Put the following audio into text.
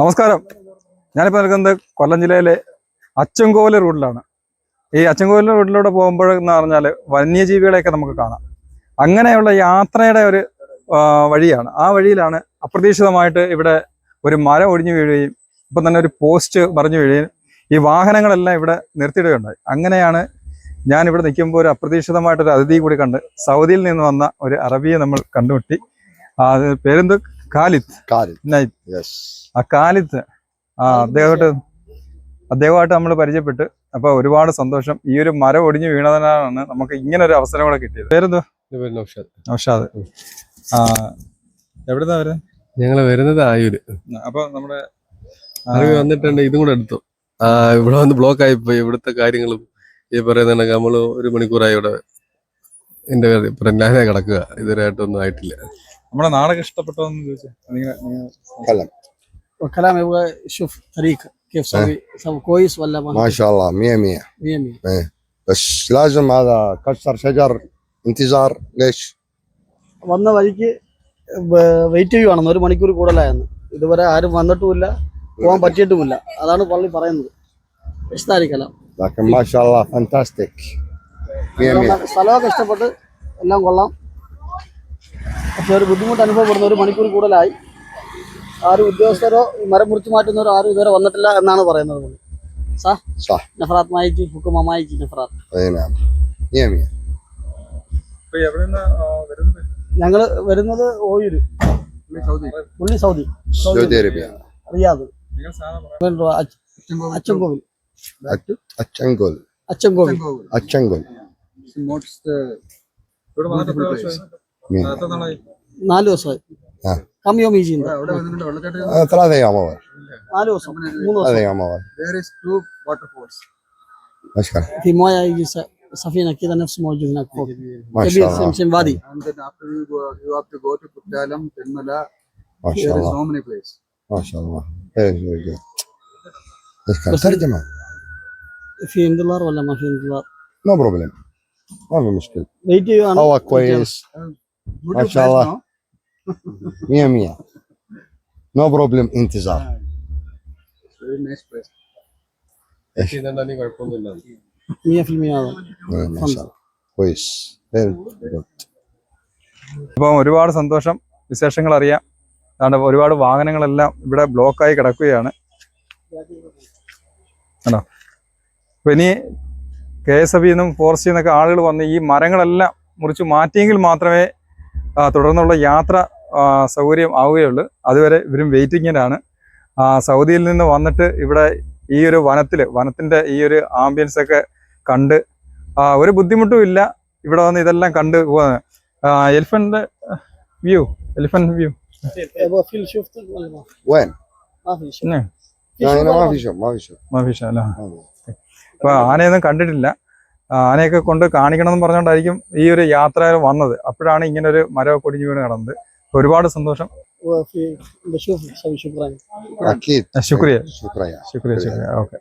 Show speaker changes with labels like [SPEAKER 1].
[SPEAKER 1] നമസ്കാരം. ഞാനിപ്പോൾ നിൽക്കുന്നത് കൊല്ലം ജില്ലയിലെ അച്ചൻകോവിൽ റൂട്ടിലാണ് ഈ അച്ചൻകോവിൽ റൂട്ടിലൂടെ പോകുമ്പോഴെന്ന് പറഞ്ഞാൽ വന്യജീവികളെയൊക്കെ നമുക്ക് കാണാം. അങ്ങനെയുള്ള യാത്രയുടെ ഒരു വഴിയാണ്. ആ വഴിയിലാണ് അപ്രതീക്ഷിതമായിട്ട് ഇവിടെ ഒരു മരം ഒടിഞ്ഞു വീഴുകയും ഇപ്പം തന്നെ ഒരു പോസ്റ്റ് പറഞ്ഞു വീഴുകയും ഈ വാഹനങ്ങളെല്ലാം ഇവിടെ നിർത്തിയിടുകയുണ്ടായി. അങ്ങനെയാണ് ഞാൻ ഇവിടെ നിൽക്കുമ്പോൾ ഒരു അപ്രതീക്ഷിതമായിട്ടൊരു അതിഥി കൂടി കണ്ട് സൗദിയിൽ നിന്ന് വന്ന ഒരു അറബിയെ നമ്മൾ കണ്ടുമുട്ടി. പേരെന്ത്?
[SPEAKER 2] യെസ്
[SPEAKER 1] ആ കാലിത്ത് ആ അദ്ദേഹമായിട്ട് അദ്ദേഹമായിട്ട് നമ്മൾ പരിചയപ്പെട്ട്. അപ്പൊ ഒരുപാട് സന്തോഷം. ഈ ഒരു മരം ഒടിഞ്ഞു വീണതിനാണ് നമുക്ക് ഇങ്ങനെ ഒരു അവസരം കൂടെ കിട്ടിയത്. പേരെന്തോ? നൗഷാദ്. ആ എവിടുന്നാ വരുന്നത്
[SPEAKER 3] ഞങ്ങൾ വരുന്നത് ആയൂര്.
[SPEAKER 1] അപ്പൊ നമ്മുടെ
[SPEAKER 3] വന്നിട്ടുണ്ട് ഇതും കൂടെ എടുത്തു. ഇവിടെ വന്ന് ബ്ലോക്ക് ആയിപ്പോയി ഇവിടുത്തെ കാര്യങ്ങളും. ഈ പറയുന്ന കണക്ക് നമ്മള് ഒരു മണിക്കൂറായി ഇവിടെ എന്റെ പ്രജ്ഞാനെ കിടക്കുക ഇതുവരെയായിട്ടൊന്നും ആയിട്ടില്ല
[SPEAKER 1] നമ്മുടെ നാടൊക്കെ ഇഷ്ടപ്പെട്ടോന്ന് ചോദിച്ചാൽ നിങ്ങൾ
[SPEAKER 2] كلام
[SPEAKER 4] والكلام يبغى يشوف طريق كيف سوي سوي كويس ولا ما
[SPEAKER 2] ما شاء الله مية مية
[SPEAKER 4] مية مية
[SPEAKER 2] بس لازم هذا كسر شجر انتظار ليش؟
[SPEAKER 4] വന്ന വഴിക്ക് വെയിറ്റ് ചെയ്യുവാണെന്ന് ഒരു മണിക്കൂർ കൂടുതലായെന്ന് ഇതുവരെ ആരും വന്നിട്ടുമില്ല പോകാൻ പറ്റിയിട്ടുമില്ല അതാണ് പള്ളി പറയുന്നത് ഇഷ്ടായിരിക്കലാം
[SPEAKER 2] ഇതൊക്കെ മാഷാ ഫാന്റാസ്റ്റിക്
[SPEAKER 4] സ്ഥലമൊക്കെ ഇഷ്ടപ്പെട്ട് എല്ലാം കൊള്ളാം. പക്ഷെ ഒരു ബുദ്ധിമുട്ട് അനുഭവപ്പെടുന്ന ഒരു മണിക്കൂർ കൂടുതലായി. ആരും ഉദ്യോഗസ്ഥരോ മരം മുറിച്ചു മാറ്റുന്നവരോ ആരും ഇതുവരെ വന്നിട്ടില്ല എന്നാണ് പറയുന്നത്
[SPEAKER 1] ഞങ്ങൾ വരുന്നത്
[SPEAKER 4] ഓയൂര്. പുള്ളി സൗദി.
[SPEAKER 2] സൗദി. അറേബ്യ.
[SPEAKER 4] റിയാദ്.
[SPEAKER 1] കോവിൽ
[SPEAKER 4] അച്ചൻകോവിൽ
[SPEAKER 2] അച്ചങ്കോൽ
[SPEAKER 4] അച്ചൻകോവിൽ
[SPEAKER 2] അച്ചങ്കോൽ
[SPEAKER 1] ഇവിടെ വന്നിട്ട് എത്ര വർഷമായി?
[SPEAKER 2] مية.
[SPEAKER 1] എത്ര നാളായി
[SPEAKER 4] നാല് ദിവസമായി
[SPEAKER 2] ആ.
[SPEAKER 4] കമ്മിയോ മീജി
[SPEAKER 2] آه، ثلاثة أيام أول
[SPEAKER 4] നാല് ദിവസം മൂന്ന്
[SPEAKER 2] ثلاثة
[SPEAKER 4] ദിവസം
[SPEAKER 2] أيام أول
[SPEAKER 5] There is two waterfalls.
[SPEAKER 2] أشكر
[SPEAKER 4] في مويه يجي س- سفينه كذا نفس موجود هناك فوق
[SPEAKER 2] ما
[SPEAKER 4] كبير
[SPEAKER 2] شاء الله
[SPEAKER 4] سمسم وادي
[SPEAKER 5] And then after you go, you have to go to Puttalam, Tenmala.
[SPEAKER 2] ما
[SPEAKER 5] There
[SPEAKER 2] شاء
[SPEAKER 5] is
[SPEAKER 2] الله
[SPEAKER 5] so many places.
[SPEAKER 2] ما شاء الله very very good أشكر
[SPEAKER 4] بس-
[SPEAKER 2] ترجمة
[SPEAKER 4] في انتظار ولا ما في انتظار؟
[SPEAKER 2] نو بروبلم ما في مشكلة
[SPEAKER 4] wait ചെയ്യുവാണ്
[SPEAKER 2] هوا كويس
[SPEAKER 5] Good
[SPEAKER 2] ما
[SPEAKER 5] place,
[SPEAKER 2] شاء الله.
[SPEAKER 5] no?
[SPEAKER 2] مية مية نو بروبلم انتظار
[SPEAKER 5] Very nice place.
[SPEAKER 3] ഇതുണ്ടെങ്കിൽ കുഴപ്പമൊന്നുമില്ല
[SPEAKER 4] 100% هذا
[SPEAKER 2] آه، ما شاء الله كويس very good
[SPEAKER 1] അപ്പം ഒരുപാട് സന്തോഷം വിശേഷങ്ങൾ അറിയാം അതുകൊണ്ട് ഒരുപാട് വാഹനങ്ങളെല്ലാം ഇവിടെ ബ്ലോക്കായി കിടക്കുകയാണ് ആണോ അപ്പൊ ഇനി കെ എസ് എഫ് നിന്നും ഫോറസ്റ്റിൽ നിന്നൊക്കെ ആളുകൾ വന്ന് ഈ മരങ്ങളെല്ലാം മുറിച്ച് മാറ്റിയെങ്കിൽ മാത്രമേ ആ, തുടർന്നുള്ള യാത്ര ആ, സൗകര്യം ആവുകയുള്ളൂ അതുവരെ ഇവരും വെയിറ്റിങ്ങിലാണ് ആ, സൗദിയിൽ നിന്ന് വന്നിട്ട് ഇവിടെ ഈ ഒരു വനത്തിൽ വനത്തിൻ്റെ ഈ ഒരു ആംബിയൻസ് ഒക്കെ കണ്ട് ആ, ഒരു ബുദ്ധിമുട്ടും ഇല്ല ഇവിടെ വന്ന് ഇതെല്ലാം കണ്ട് പോവാ എലിഫന്റ് വ്യൂ എലിഫന്റ് വ്യൂ
[SPEAKER 4] يبغى في شفت ولا ما في؟
[SPEAKER 2] وين؟
[SPEAKER 4] ما في شفت
[SPEAKER 1] نعم.
[SPEAKER 4] في
[SPEAKER 2] لا
[SPEAKER 4] شوف
[SPEAKER 2] هنا ما
[SPEAKER 4] ولا
[SPEAKER 2] في شيء ما في شيء
[SPEAKER 1] മാഫിഷ അപ്പോൾ ആനയൊന്നും കണ്ടിട്ടില്ല ആനയൊക്കെ കൊണ്ട് കാണിക്കണമെന്ന് പറഞ്ഞുകൊണ്ടായിരിക്കും ഈ ഒരു യാത്ര വന്നത് അപ്പോഴാണ് ഇങ്ങനെ ഒരു മരമൊക്കെ കൊടിഞ്ഞു വീണ് കടന്നത് ഒരുപാട് സന്തോഷം ശുക്രിയ ശുക്രിയ ശുക്രിയ ഓക്കെ